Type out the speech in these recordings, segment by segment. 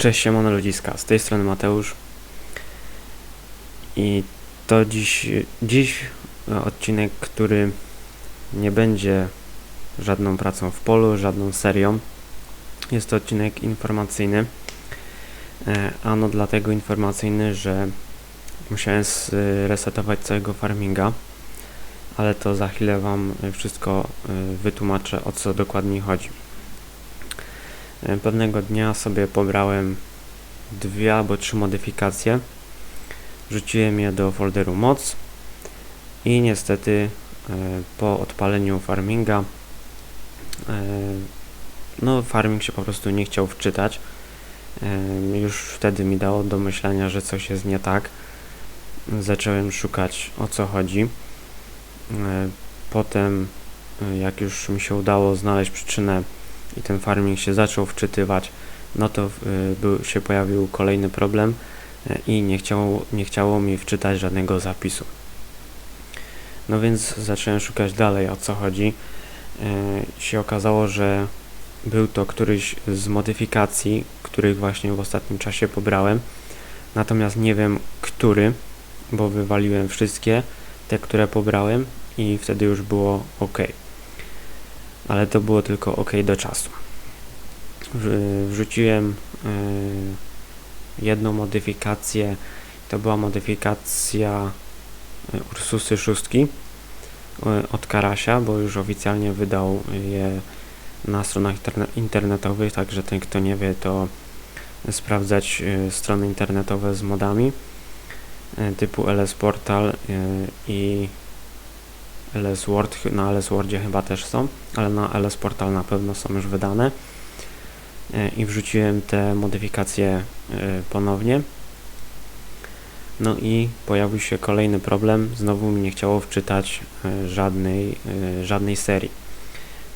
Cześć, siemano ludziska, z tej strony Mateusz i to dziś, dziś odcinek, który nie będzie żadną pracą w polu, żadną serią. Jest to odcinek informacyjny, e, ano dlatego informacyjny, że musiałem resetować całego farminga, ale to za chwilę Wam wszystko e, wytłumaczę o co dokładnie chodzi. E, Pewnego dnia sobie pobrałem dwie albo trzy modyfikacje. Wrzuciłem je do folderu moc i niestety e, po odpaleniu farminga e, no farming się po prostu nie chciał wczytać. Już wtedy mi dało do myślenia, że coś jest nie tak. Zacząłem szukać o co chodzi. Potem jak już mi się udało znaleźć przyczynę i ten farming się zaczął wczytywać, no to y, był, się pojawił kolejny problem y, i nie chciało, nie chciało mi wczytać żadnego zapisu. No więc zacząłem szukać dalej o co chodzi. Y, się okazało, że był to któryś z modyfikacji, których właśnie w ostatnim czasie pobrałem. Natomiast nie wiem który, bo wywaliłem wszystkie te, które pobrałem i wtedy już było ok ale to było tylko ok do czasu. Wrz- Wrzuciłem y, jedną modyfikację, to była modyfikacja y, Ursusy szóstki y, od Karasia, bo już oficjalnie wydał je na stronach interne- internetowych, także ten kto nie wie to sprawdzać strony internetowe z modami typu LS Portal i LS Word, na LS Wordzie chyba też są, ale na LS Portal na pewno są już wydane. E, I wrzuciłem te modyfikacje e, ponownie. No i pojawił się kolejny problem, znowu mi nie chciało wczytać e, żadnej, żadnej serii.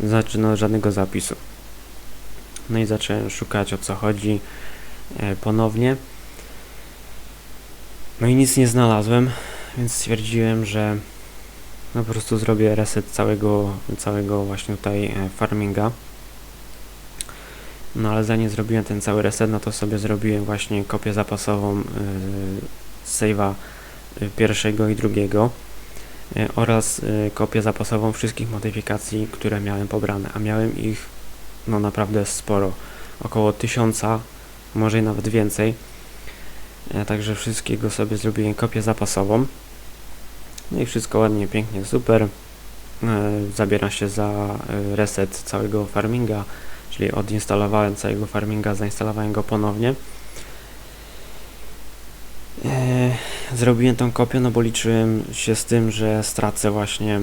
Znaczy no żadnego zapisu. No i zacząłem szukać o co chodzi ponownie. No i nic nie znalazłem, więc stwierdziłem, że no po prostu zrobię reset całego, całego właśnie tutaj e, farminga. No ale zanim zrobiłem ten cały reset, no to sobie zrobiłem właśnie kopię zapasową z save'a y, pierwszego i drugiego y, oraz y, kopię zapasową wszystkich modyfikacji, które miałem pobrane, a miałem ich no naprawdę sporo, około tysiąca, może nawet więcej. E, Także wszystkiego sobie zrobiłem kopię zapasową. No i wszystko ładnie, pięknie, super. E, Zabiera się za e, reset całego farminga, czyli odinstalowałem całego farminga, zainstalowałem go ponownie. E, Zrobiłem tą kopię, no bo liczyłem się z tym, że stracę właśnie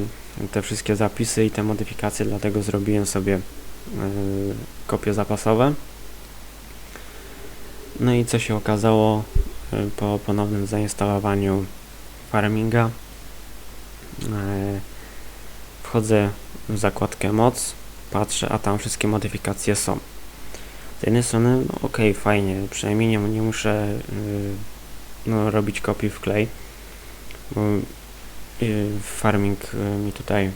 te wszystkie zapisy i te modyfikacje, dlatego zrobiłem sobie kopie zapasowe. No i co się okazało po ponownym zainstalowaniu farminga? E, Wchodzę w zakładkę moc, patrzę, a tam wszystkie modyfikacje są. Z jednej strony, no okej, fajnie, przynajmniej nie, nie muszę y, no, robić kopii w klej, bo y, farming y, mi tutaj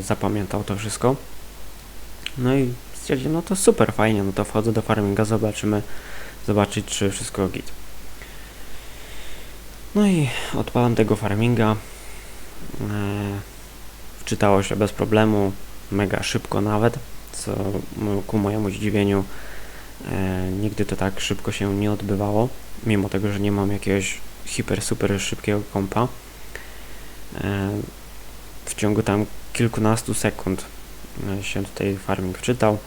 zapamiętał to wszystko. No i stwierdziłem, no to super, fajnie, no to wchodzę do farminga, zobaczymy, zobaczyć, czy wszystko git. No i odpalam tego farminga. E, wczytało się bez problemu, mega szybko nawet, co ku mojemu zdziwieniu e, nigdy to tak szybko się nie odbywało, mimo tego, że nie mam jakiegoś hiper super szybkiego kompa. E, w ciągu tam kilkunastu sekund się tutaj farming wczytał,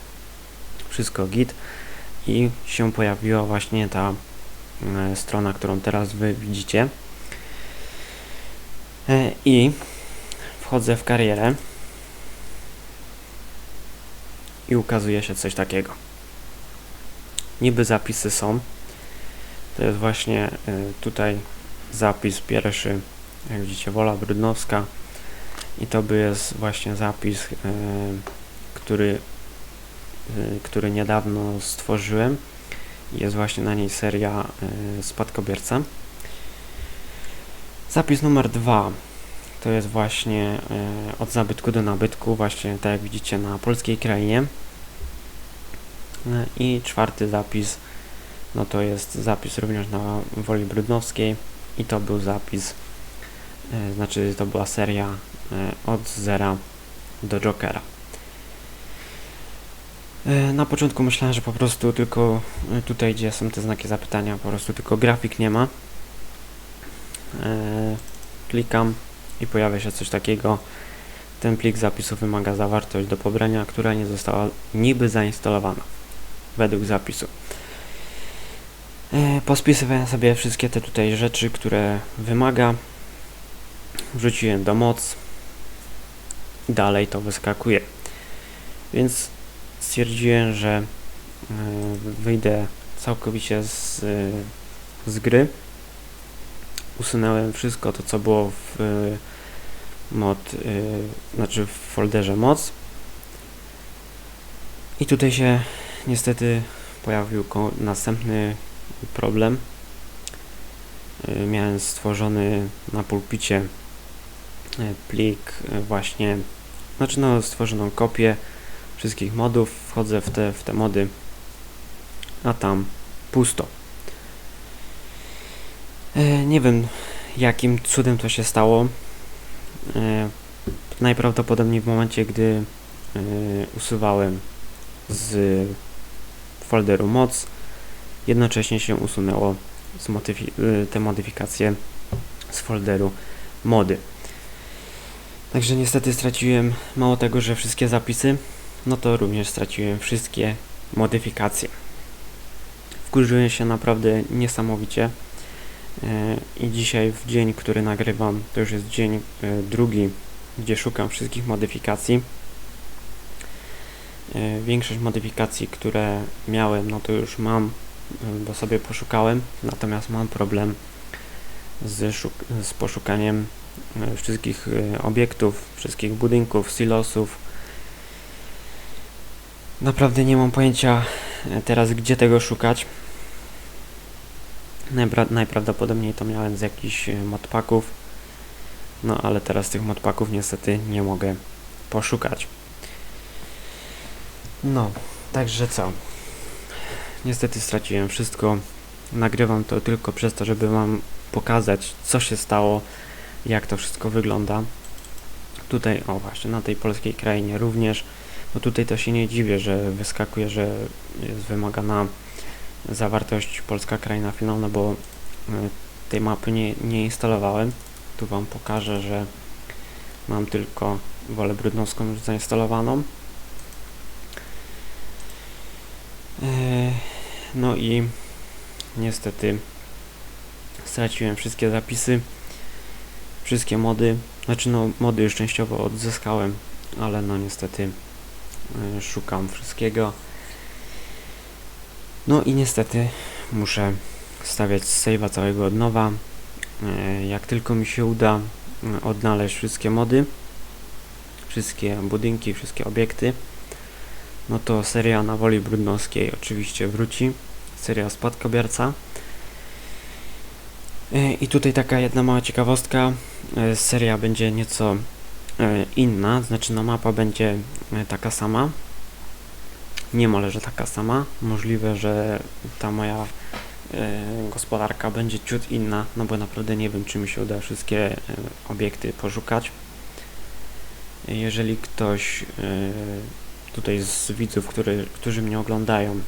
wszystko git i się pojawiła właśnie ta strona, którą teraz wy widzicie. E, I wchodzę w karierę i ukazuje się coś takiego. Niby zapisy są. To jest właśnie y, tutaj zapis pierwszy, jak widzicie, Wola Brudnowska. I to by jest właśnie zapis, y, który, który niedawno stworzyłem. Jest właśnie na niej seria Spadkobierca. Zapis numer dwa to jest właśnie e, od zabytku do nabytku, właśnie tak jak widzicie na polskiej krainie. E, I czwarty zapis no to jest zapis również na Woli Brudnowskiej i to był zapis, e, znaczy to była seria e, od zera do Jokera. Na początku myślałem, że po prostu tylko tutaj, gdzie są te znaki zapytania, po prostu tylko grafik nie ma. Klikam i pojawia się coś takiego. Ten plik zapisu wymaga zawartość do pobrania, która nie została niby zainstalowana według zapisu. E, Pospisywałem sobie wszystkie te tutaj rzeczy, które wymaga. Wrzuciłem do moc. Dalej to wyskakuje. Więc stwierdziłem, że e, wyjdę całkowicie z, e, z gry. Usunąłem wszystko to, co było w e, mod, e, znaczy w folderze moc. I tutaj się niestety pojawił następny problem. Y, Miałem stworzony na pulpicie y, plik y, właśnie, znaczy no stworzoną kopię wszystkich modów, wchodzę w te, w te mody, a tam pusto. E, Nie wiem jakim cudem to się stało. E, Najprawdopodobniej w momencie, gdy e, usuwałem z folderu moc, jednocześnie się usunęło modyfi- te modyfikacje z folderu mody. Także niestety straciłem mało tego, że wszystkie zapisy, no to również straciłem wszystkie modyfikacje. Wkurzyłem się naprawdę niesamowicie i dzisiaj w dzień, który nagrywam, to już jest dzień e, drugi, gdzie szukam wszystkich modyfikacji. E, Większość modyfikacji, które miałem, no to już mam, e, bo sobie poszukałem, natomiast mam problem z, z poszukaniem e, wszystkich e, obiektów, wszystkich budynków, silosów. Naprawdę nie mam pojęcia e, teraz, gdzie tego szukać. Najpra- najprawdopodobniej to miałem z jakichś e, modpaków, no ale teraz tych modpaków niestety nie mogę poszukać. No, także co? Niestety straciłem wszystko. Nagrywam to tylko przez to, żeby Wam pokazać, co się stało, jak to wszystko wygląda. Tutaj, o właśnie, na tej polskiej krainie również. No tutaj to się nie dziwię, że wyskakuje, że jest wymagana zawartość polska kraina finalna, bo y, tej mapy nie, nie instalowałem. Tu Wam pokażę, że mam tylko wolę brudnowską już zainstalowaną. E, No i niestety straciłem wszystkie zapisy, wszystkie mody. Znaczy no mody już częściowo odzyskałem, ale no niestety e, szukam wszystkiego. No i niestety muszę stawiać save'a całego od nowa. E, Jak tylko mi się uda e, odnaleźć wszystkie mody, wszystkie budynki, wszystkie obiekty, no to seria na Woli Brudnowskiej oczywiście wróci. Seria Spadkobierca. E, I tutaj taka jedna mała ciekawostka. E, Seria będzie nieco inna, znaczy no mapa będzie taka sama. Niemal, że taka sama. Możliwe, że ta moja e, gospodarka będzie ciut inna, no bo naprawdę nie wiem, czy mi się uda wszystkie e, obiekty poszukać. Jeżeli ktoś e, tutaj z widzów, który, którzy mnie oglądają,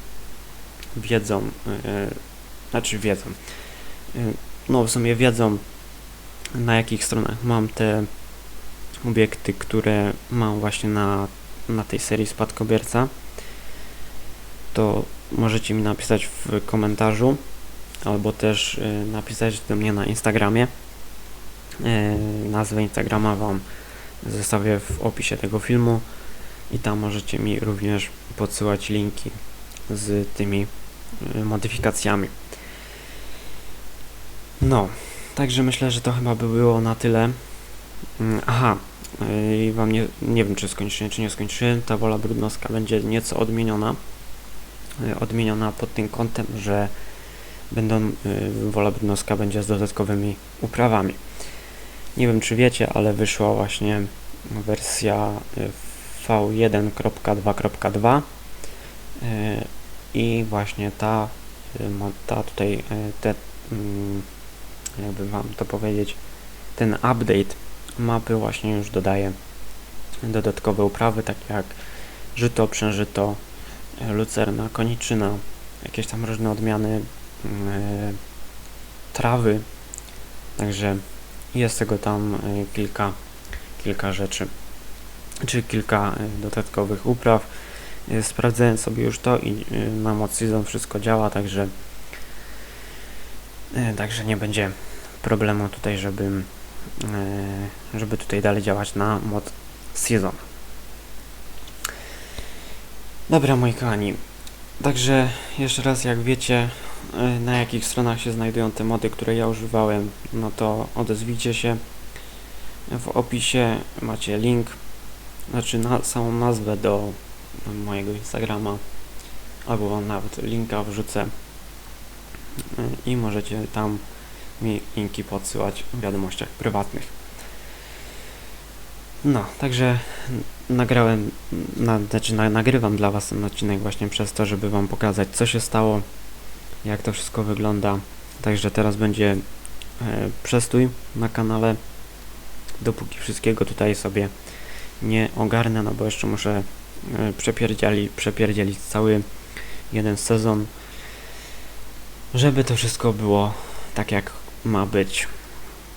wiedzą, znaczy wiedzą, no w sumie wiedzą, na jakich stronach mam te obiekty, które mam właśnie na, na tej serii Spadkobierca, to możecie mi napisać w komentarzu, albo też e, napisać do mnie na Instagramie. E, nazwę Instagrama Wam zostawię w opisie tego filmu i tam możecie mi również podsyłać linki z tymi y, modyfikacjami. No, także myślę, że to chyba by było na tyle. Mm, Aha, y, i wam nie, nie wiem czy skończyłem, czy nie skończyłem. Ta wola brudnowska będzie nieco odmieniona. Y, Odmieniona pod tym kątem, że będą, y, wola brudnowska będzie z dodatkowymi uprawami. Nie wiem czy wiecie, ale wyszła właśnie wersja y, V1.2.2 y, i właśnie ta moda tutaj te, mm, jakby wam to powiedzieć, ten update mapy właśnie już dodaje dodatkowe uprawy, takie jak żyto, przężyto, lucerna, koniczyna, jakieś tam różne odmiany y, trawy, także jest tego tam y, kilka, kilka rzeczy, czy kilka y, dodatkowych upraw. Y, Sprawdzałem sobie już to i na season wszystko działa, także także nie będzie problemu tutaj, żeby żeby tutaj dalej działać na mod season. Dobra moi kochani, także jeszcze raz jak wiecie y, na jakich stronach się znajdują te mody, które ja używałem, no to odezwijcie się. W opisie macie link, znaczy na samą nazwę do mojego Instagrama, albo nawet linka wrzucę y, i możecie tam mi linki podsyłać w wiadomościach prywatnych. No, także nagrałem, na, znaczy na, nagrywam dla Was ten odcinek właśnie przez to, żeby Wam pokazać, co się stało, jak to wszystko wygląda. Także teraz będzie e, przestój na kanale, dopóki wszystkiego tutaj sobie nie ogarnę, no bo jeszcze muszę e, przepierdzieli, przepierdzielić cały jeden sezon, żeby to wszystko było tak, jak ma być.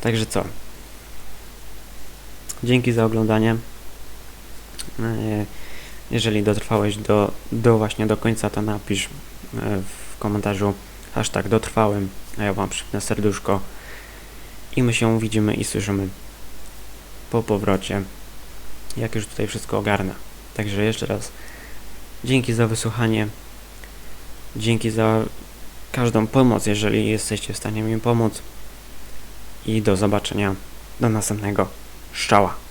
Także co? Dzięki za oglądanie. E, Jeżeli dotrwałeś do, do właśnie do końca, to napisz e, w komentarzu hashtag dotrwałem, a ja wam przypnę serduszko i my się widzimy i słyszymy po powrocie, jak już tutaj wszystko ogarnę. Także jeszcze raz dzięki za wysłuchanie, dzięki za każdą pomoc, jeżeli jesteście w stanie mi pomóc i do zobaczenia do następnego szczała.